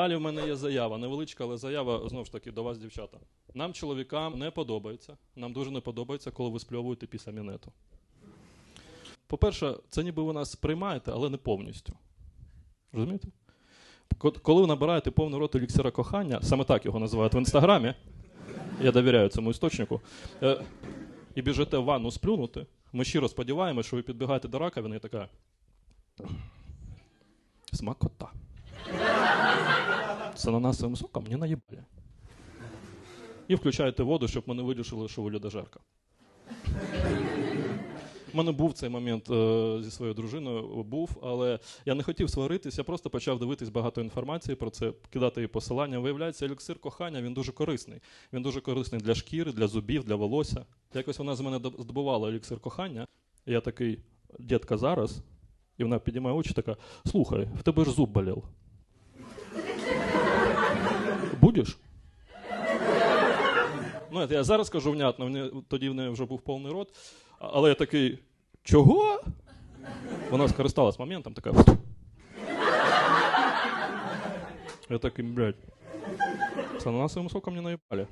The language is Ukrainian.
Далі в мене є заява, невеличка, але заява знову ж таки до вас, дівчата. Нам, чоловікам, не подобається. Нам дуже не подобається, коли ви спльовуєте після мінету. По-перше, це ніби ви нас приймаєте, але не повністю. Розумієте? Коли ви набираєте повний рот еліксира кохання, саме так його називають в інстаграмі, я довіряю цьому істочнику, е, і біжите в ванну сплюнути, ми щиро сподіваємося, що ви підбігаєте до раковини і така. Смакота. З ананасовим соком не наїбали. І включаєте воду, щоб ми не вирішили, що ви людожерка. У мене був цей момент е, зі своєю дружиною, був, але я не хотів сваритись, я просто почав дивитись багато інформації про це, кидати їй посилання. Виявляється, еліксир кохання він дуже корисний. Він дуже корисний для шкіри, для зубів, для волосся. Якось вона з мене здобувала еліксир кохання. І я такий, дітка, зараз. І вона підіймає очі така: слухай, в тебе ж зуб болів. Будеш? Ну, я зараз кажу внятно, мені, тоді в неї вже був повний рот. Але я такий, чого? Вона скористалась моментом, така. Я такий, блядь, з ананасовим соком не наїбали.